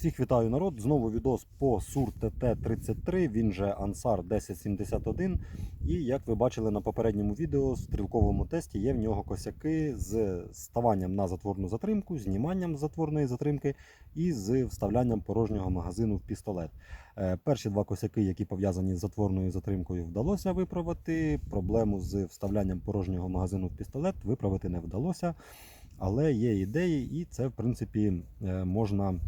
Всіх вітаю народ. Знову відос по СУР ТТ-33, він же Ансар 1071. І як ви бачили на попередньому відео, в стрілковому тесті є в нього косяки з ставанням на затворну затримку, зніманням затворної затримки і з вставлянням порожнього магазину в пістолет. Е, Перші два косяки, які пов'язані з затворною затримкою, вдалося виправити. Проблему з вставлянням порожнього магазину в пістолет виправити не вдалося. Але є ідеї, і це в принципі е, можна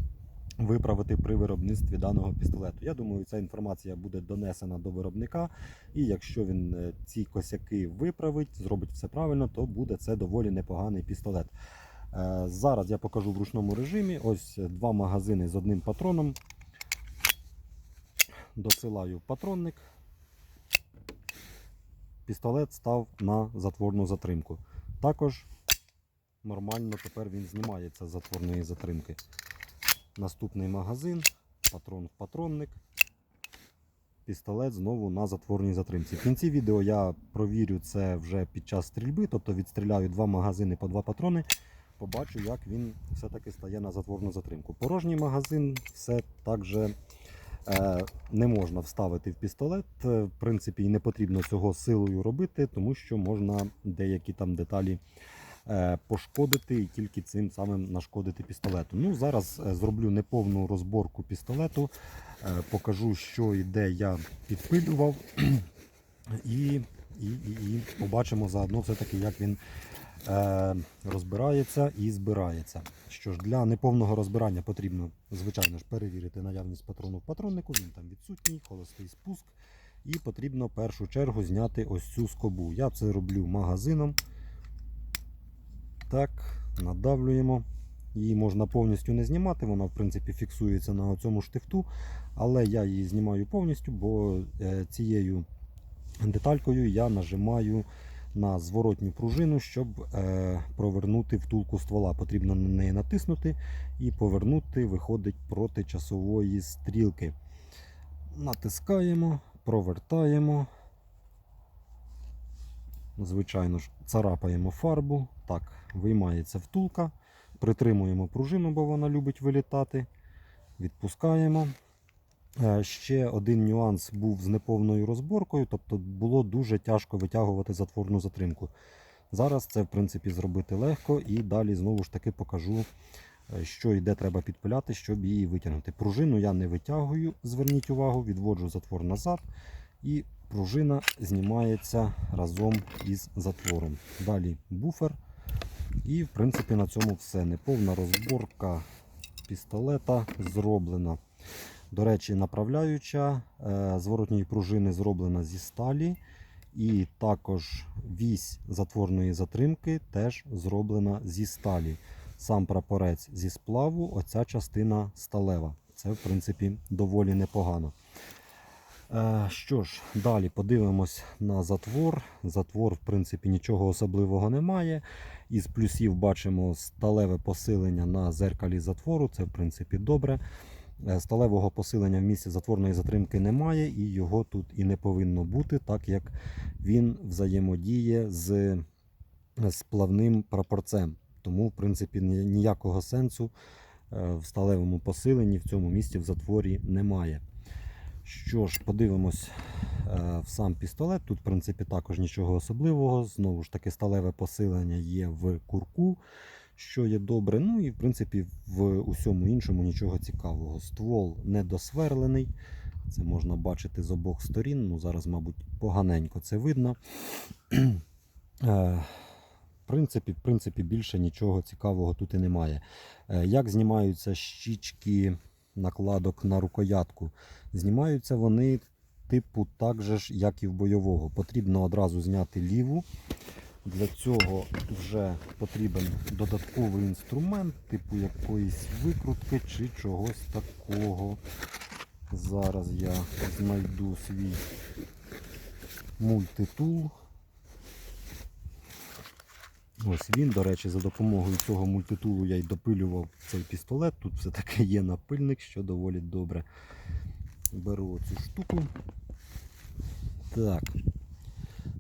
виправити при виробництві даного пістолету. Я думаю, ця інформація буде донесена до виробника, і якщо він е, ці косяки виправить, зробить все правильно, то буде це доволі непоганий пістолет. Е, Зараз я покажу в ручному режимі. Ось два магазини з одним патроном. Досилаю патронник. Пістолет став на затворну затримку. Також нормально тепер він знімається з затворної затримки. Наступний магазин, патрон в патронник. Пістолет знову на затворній затримці. В кінці відео я провірю це вже під час стрільби, тобто відстріляю два магазини по два патрони. Побачу, як він все-таки стає на затворну затримку. Порожній магазин все так же е, не можна вставити в пістолет. Е, В принципі, і не потрібно цього силою робити, тому що можна деякі там деталі пошкодити і тільки цим самим нашкодити пістолету. Ну, Зараз е, зроблю неповну розборку пістолету, е, покажу, що і де я підпилював, і, і, і, і побачимо заодно все-таки, як він е, розбирається і збирається. Що ж, для неповного розбирання потрібно, звичайно ж, перевірити наявність патрону в патроннику, він там відсутній, холостий спуск. І потрібно в першу чергу зняти ось цю скобу. Я це роблю магазином. Так, надавлюємо. Її можна повністю не знімати, вона в принципі фіксується на цьому штифту, але я її знімаю повністю, бо е, цією деталькою я нажимаю на зворотню пружину, щоб е, провернути втулку ствола. Потрібно на неї натиснути і повернути виходить проти часової стрілки. Натискаємо, провертаємо. Звичайно ж, царапаємо фарбу. Так, виймається втулка. Притримуємо пружину, бо вона любить вилітати. Відпускаємо. Е, Ще один нюанс був з неповною розборкою, тобто було дуже тяжко витягувати затворну затримку. Зараз це в принципі зробити легко і далі знову ж таки покажу, е, що і де треба підпиляти, щоб її витягнути. Пружину я не витягую, зверніть увагу, відводжу затвор назад і пружина знімається разом із затвором. Далі буфер. І в принципі на цьому все. Неповна розборка пістолета зроблена. До речі, направляюча е, зворотньої пружини зроблена зі сталі. І також вісь затворної затримки теж зроблена зі сталі. Сам прапорець зі сплаву, оця частина сталева. Це, в принципі, доволі непогано. Е, Що ж, далі подивимось на затвор. Затвор, в принципі, нічого особливого немає. Із плюсів бачимо сталеве посилення на зеркалі затвору. Це, в принципі, добре. Е, Сталевого посилення в місці затворної затримки немає, і його тут і не повинно бути, так як він взаємодіє з, з плавним прапорцем. Тому, в принципі, ніякого сенсу е, в сталевому посиленні в цьому місці в затворі немає. Що ж, подивимось е, в сам пістолет. Тут, в принципі, також нічого особливого. Знову ж таки, сталеве посилення є в курку, що є добре. Ну і в принципі в усьому іншому нічого цікавого. Ствол недосверлений. Це можна бачити з обох сторін. Ну, зараз, мабуть, поганенько це видно. Е, В принципі, в принципі, більше нічого цікавого тут і немає. Е, Як знімаються щічки накладок на рукоятку? Знімаються вони типу так же ж, як і в бойового. Потрібно одразу зняти ліву. Для цього вже потрібен додатковий інструмент, типу якоїсь викрутки чи чогось такого. Зараз я знайду свій мультитул. Ось він, до речі, за допомогою цього мультитулу я й допилював цей пістолет. Тут все-таки є напильник, що доволі добре. Беру оцю штуку. Так.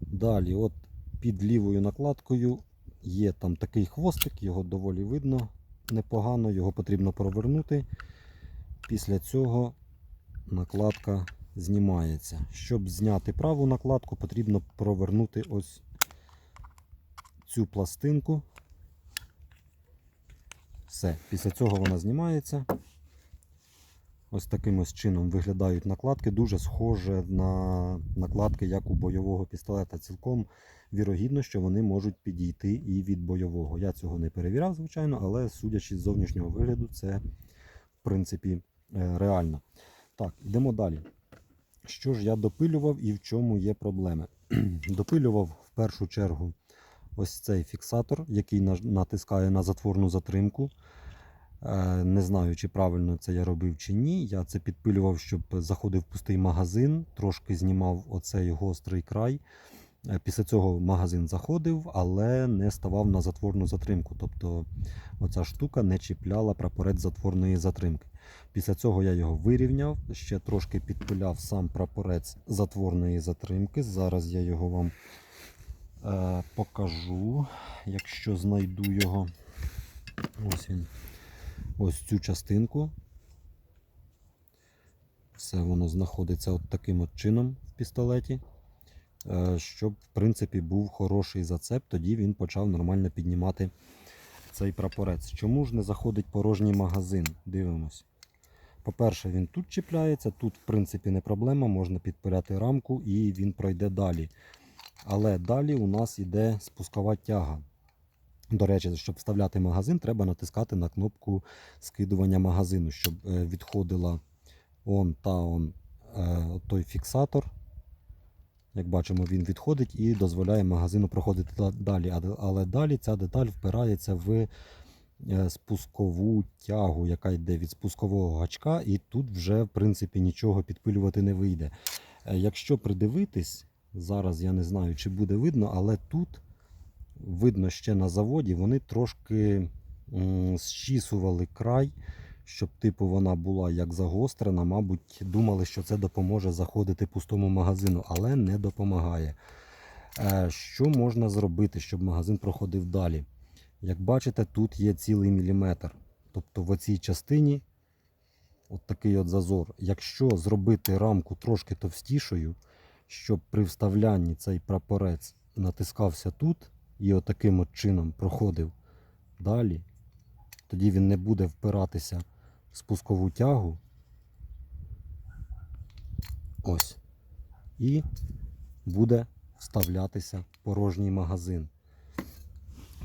Далі, от під лівою накладкою є там такий хвостик, його доволі видно непогано, його потрібно провернути. Після цього накладка знімається. Щоб зняти праву накладку, потрібно провернути ось цю пластинку. Все, після цього вона знімається. Ось таким ось чином виглядають накладки. Дуже схоже на накладки, як у бойового пістолета. Цілком вірогідно, що вони можуть підійти і від бойового. Я цього не перевіряв, звичайно, але судячи з зовнішнього вигляду, це в принципі е, реально. Так, йдемо далі. Що ж я допилював і в чому є проблеми? допилював в першу чергу ось цей фіксатор, який натискає на затворну затримку. Е, Не знаю, чи правильно це я робив чи ні. Я це підпилював, щоб заходив пустий магазин, трошки знімав оцей гострий край. Е, Після цього магазин заходив, але не ставав на затворну затримку. Тобто оця штука не чіпляла прапорець затворної затримки. Після цього я його вирівняв, ще трошки підпиляв сам прапорець затворної затримки. Зараз я його вам покажу, якщо знайду його. Ось він. Ось цю частинку. Все воно знаходиться от таким от чином в пістолеті. Е, Щоб, в принципі, був хороший зацеп, тоді він почав нормально піднімати цей прапорець. Чому ж не заходить порожній магазин? Дивимось. По-перше, він тут чіпляється, тут, в принципі, не проблема, можна підпиляти рамку і він пройде далі. Але далі у нас йде спускова тяга. До речі, щоб вставляти магазин, треба натискати на кнопку скидування магазину, щоб е, відходила он та он е, той фіксатор. Як бачимо, він відходить і дозволяє магазину проходити далі. Але- далі ця деталь впирається в е, спускову тягу, яка йде від спускового гачка, і тут вже в принципі нічого підпилювати не вийде. Якщо придивитись, зараз я не знаю, чи буде видно, але тут видно ще на заводі, вони трошки зчісували край, щоб типу вона була як загострена. Мабуть, думали, що це допоможе заходити пустому магазину, але не допомагає. Е, Що можна зробити, щоб магазин проходив далі? Як бачите, тут є цілий міліметр. Тобто в оцій частині от такий от зазор. Якщо зробити рамку трошки товстішою, щоб при вставлянні цей прапорець натискався тут і отаким от чином проходив далі, тоді він не буде впиратися в спускову тягу. Ось. І буде вставлятися порожній магазин.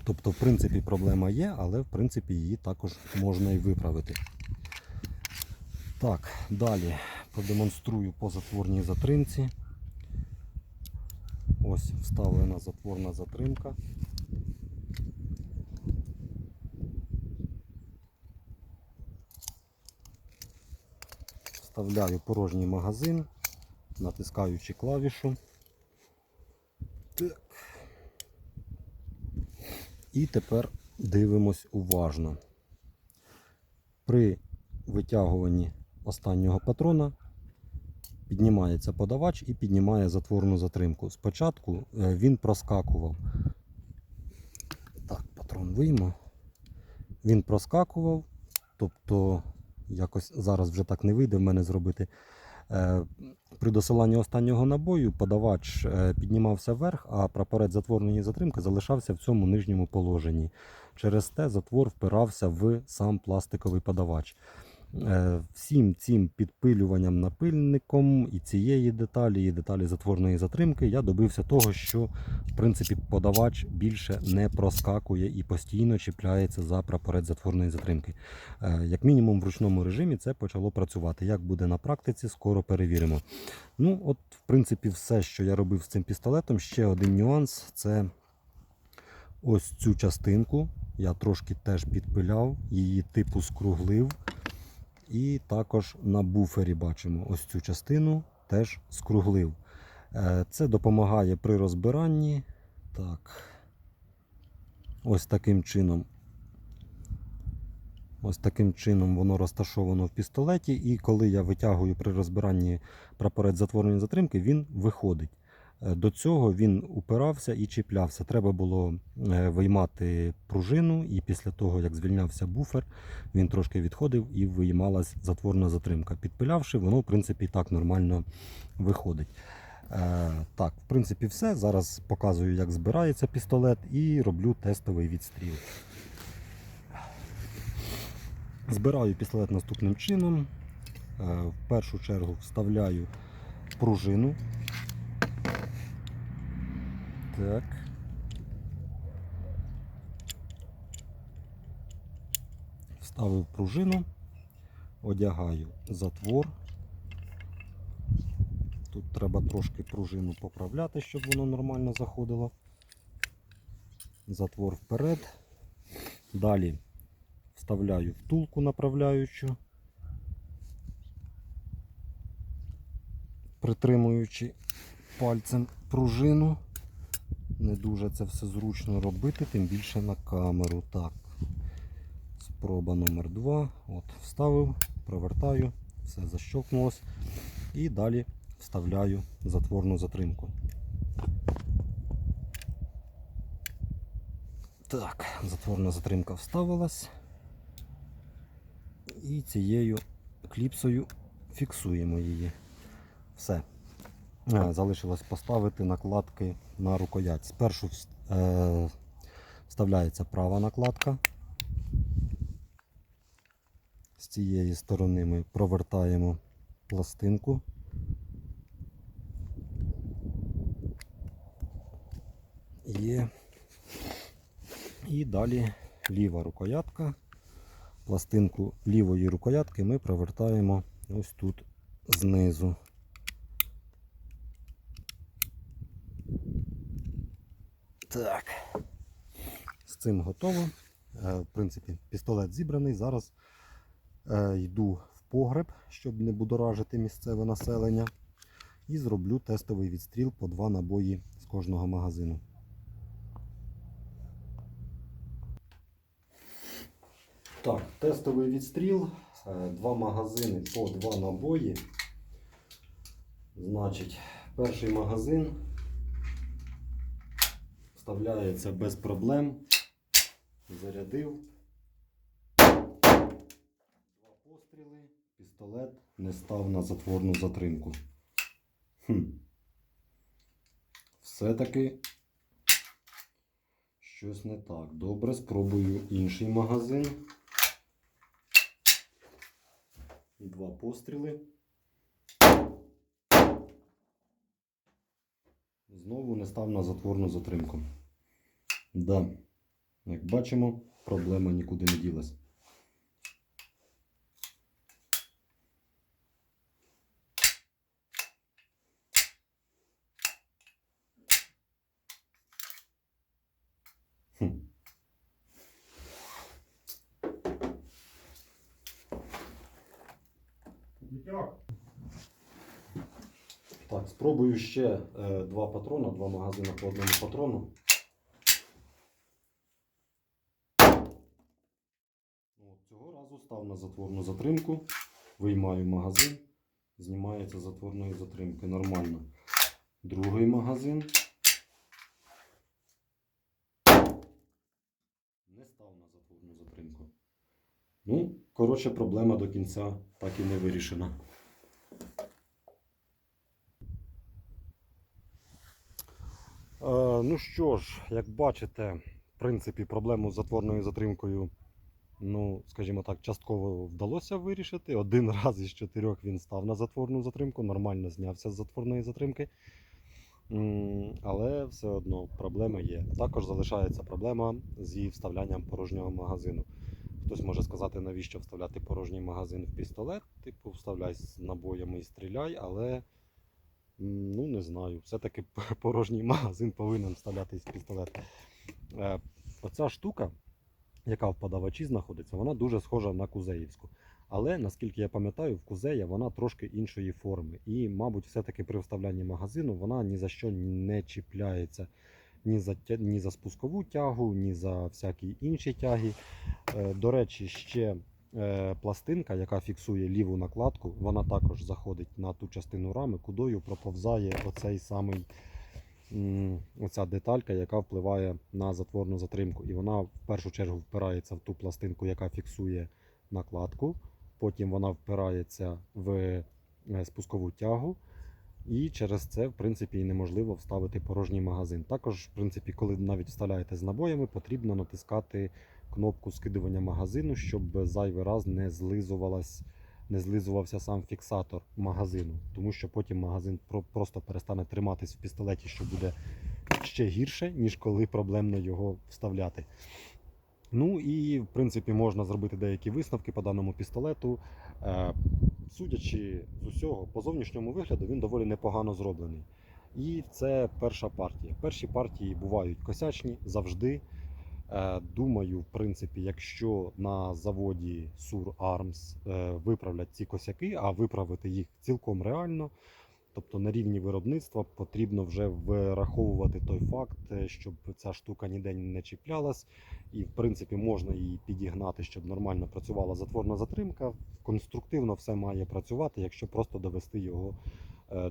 Тобто, в принципі, проблема є, але в принципі її також можна і виправити. Так, далі продемонструю по затворній затримці. Ось вставлена затворна затримка. Вставляю порожній магазин, натискаючи клавішу. Так. І тепер дивимось уважно. При витягуванні останнього патрона піднімається подавач і піднімає затворну затримку. Спочатку е, він проскакував. Так, патрон вийму. Він проскакував, тобто якось зараз вже так не вийде в мене зробити. Е, При досиланні останнього набою подавач е, піднімався вверх, а прапорець затворної затримки залишався в цьому нижньому положенні. Через те затвор впирався в сам пластиковий подавач. Е, Всім цим підпилюванням напильником і цієї деталі, і деталі затворної затримки я добився того, що в принципі подавач більше не проскакує і постійно чіпляється за прапорець затворної затримки. Е, Як мінімум в ручному режимі це почало працювати. Як буде на практиці, скоро перевіримо. Ну, от, в принципі, все, що я робив з цим пістолетом. Ще один нюанс це ось цю частинку. Я трошки теж підпиляв, її типу скруглив. І також на буфері бачимо ось цю частину теж скруглив. Е, Це допомагає при розбиранні. Так. Ось таким чином. Ось таким чином воно розташовано в пістолеті, і коли я витягую при розбиранні прапорець затворної затримки, він виходить. Е, До цього він упирався і чіплявся. Треба було е, виймати пружину, і після того, як звільнявся буфер, він трошки відходив і виймалась затворна затримка. Підпилявши, воно в принципі так нормально виходить. Е, так, в принципі, все. Зараз показую, як збирається пістолет, і роблю тестовий відстріл. Збираю пістолет наступним чином. В першу чергу вставляю пружину. Так. Вставив пружину, одягаю затвор. Тут треба трошки пружину поправляти, щоб воно нормально заходило. Затвор вперед. Далі вставляю втулку направляючу, притримуючи пальцем пружину. Не дуже це все зручно робити, тим більше на камеру. Так. Спроба номер два. От, вставив, провертаю, все защелкнулось. І далі вставляю затворну затримку. Так, затворна затримка вставилась. І цією кліпсою фіксуємо її. Все. Е, Залишилось поставити накладки на рукоять. Спершу е, вставляється права накладка. З цієї сторони ми провертаємо пластинку. Є. І далі ліва рукоятка. Пластинку лівої рукоятки ми провертаємо ось тут знизу. Так. З цим готово. Е, В принципі, пістолет зібраний. Зараз е, йду в погреб, щоб не будоражити місцеве населення. І зроблю тестовий відстріл по два набої з кожного магазину. Так, тестовий відстріл. Е, Два магазини по два набої. Значить, перший магазин вставляється без проблем. Зарядив. Два постріли. Пістолет не став на затворну затримку. Хм. Все-таки щось не так. Добре, спробую інший магазин. Два постріли. Знову не став на затворну затримку. Да. Як бачимо, проблема нікуди не ділась. Так, спробую ще е, два патрона, два магазини по одному патрону. От, цього разу став на затворну затримку, виймаю магазин, знімається затворної затримки. Нормально. Другий магазин. Не став на затворну затримку. Ну, коротше, проблема до кінця так і не вирішена. Е, ну що ж, як бачите, в принципі, проблему з затворною затримкою, ну, скажімо так, частково вдалося вирішити. Один раз із чотирьох він став на затворну затримку, нормально знявся з затворної затримки. Але все одно проблема є. Також залишається проблема з її вставлянням порожнього магазину. Хтось може сказати, навіщо вставляти порожній магазин в пістолет, типу, вставляй з набоями і стріляй, але ну не знаю. Все-таки порожній магазин повинен вставлятись в пістолет. Е, Оця штука, яка в подавачі знаходиться, вона дуже схожа на кузеївську. Але наскільки я пам'ятаю, в кузея вона трошки іншої форми. І, мабуть, все-таки при вставлянні магазину вона ні за що не чіпляється ні за, ні за спускову тягу, ні за всякі інші тяги. Е, До речі, ще е, пластинка, яка фіксує ліву накладку, вона також заходить на ту частину рами, кудою проповзає оцей самий оця деталька, яка впливає на затворну затримку. І вона в першу чергу впирається в ту пластинку, яка фіксує накладку. Потім вона впирається в е, спускову тягу. І через це, в принципі, неможливо вставити порожній магазин. Також, в принципі, коли навіть вставляєте з набоями, потрібно натискати кнопку скидування магазину, щоб зайвий раз не злизувалась, не злизувався сам фіксатор магазину, тому що потім магазин про- просто перестане триматись в пістолеті, що буде ще гірше, ніж коли проблемно його вставляти. Ну і в принципі можна зробити деякі висновки по даному пістолету. Е, Судячи з усього, по зовнішньому вигляду він доволі непогано зроблений. І це перша партія. Перші партії бувають косячні завжди. Е, Думаю, в принципі, якщо на заводі Sur Arms е, виправлять ці косяки, а виправити їх цілком реально. Тобто на рівні виробництва потрібно вже враховувати той факт, е, щоб ця штука ніде не чіплялась, і в принципі можна її підігнати, щоб нормально працювала затворна затримка. Конструктивно все має працювати, якщо просто довести його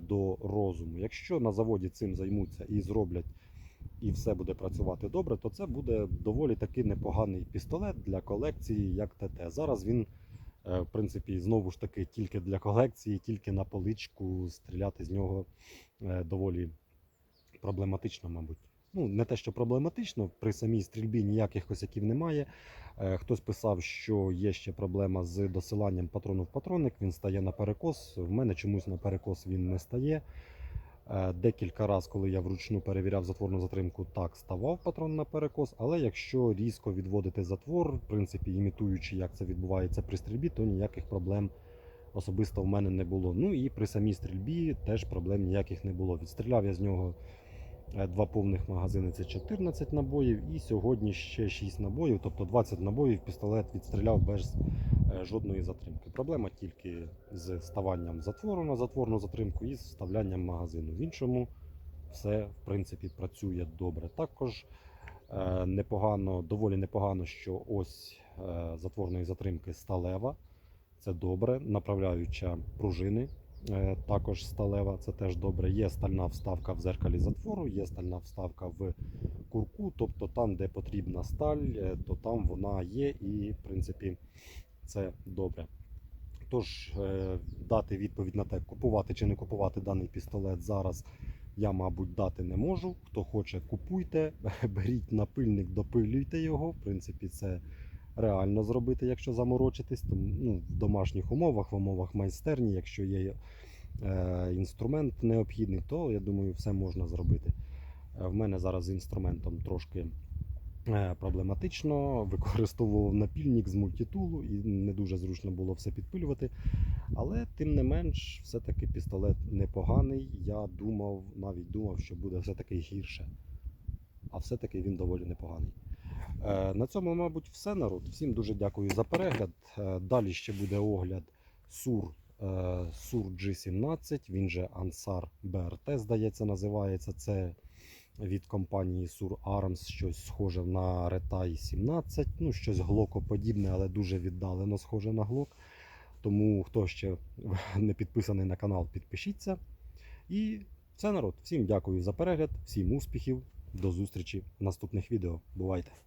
до розуму. Якщо на заводі цим займуться і зроблять, і все буде працювати добре, то це буде доволі таки непоганий пістолет для колекції, як ТТ. Зараз він, е, в принципі, знову ж таки тільки для колекції, тільки на поличку стріляти з нього е, доволі проблематично, мабуть. Ну, не те, що проблематично, при самій стрільбі ніяких косяків немає. Е, Хтось писав, що є ще проблема з досиланням патрону в патронник, він стає на перекос. В мене чомусь на перекос він не стає. Е, Декілька разів, коли я вручну перевіряв затворну затримку, так ставав патрон на перекос. Але якщо різко відводити затвор, в принципі, імітуючи, як це відбувається при стрільбі, то ніяких проблем особисто в мене не було. Ну і при самій стрільбі теж проблем ніяких не було. Відстріляв я з нього два повних магазини, це 14 набоїв, і сьогодні ще 6 набоїв, тобто 20 набоїв пістолет відстріляв без е, жодної затримки. Проблема тільки з ставанням затвору на затворну затримку і з вставлянням магазину. В іншому все в принципі працює добре. Також е, непогано, доволі непогано, що ось е, затворної затримки сталева. Це добре. Направляюча пружини е, також сталева, це теж добре. Є стальна вставка в зеркалі затвору, є стальна вставка в курку, тобто там, де потрібна сталь, е, то там вона є, і в принципі це добре. Тож, е, дати відповідь на те, купувати чи не купувати даний пістолет зараз я, мабуть, дати не можу. Хто хоче, купуйте, беріть напильник, допилюйте його. В принципі, це реально зробити, якщо заморочитись. Тому, ну, в домашніх умовах, в умовах майстерні, якщо є е, інструмент необхідний, то я думаю, все можна зробити. Е, В мене зараз з інструментом трошки е, проблематично. Використовував напільник з мультитулу і не дуже зручно було все підпилювати. Але тим не менш, все-таки пістолет непоганий. Я думав, навіть думав, що буде все-таки гірше. А все-таки він доволі непоганий. Е, На цьому, мабуть, все народ. Всім дуже дякую за перегляд. Е, Далі ще буде огляд Sur, е, Sur G17, він же Ansar BRT, здається, називається. Це від компанії Sur Arms, щось схоже на Retai 17, ну щось глокоподібне, але дуже віддалено схоже на глок. Тому хто ще не підписаний на канал, підпишіться. І все народ. Всім дякую за перегляд, всім успіхів. До зустрічі в наступних відео. Бувайте!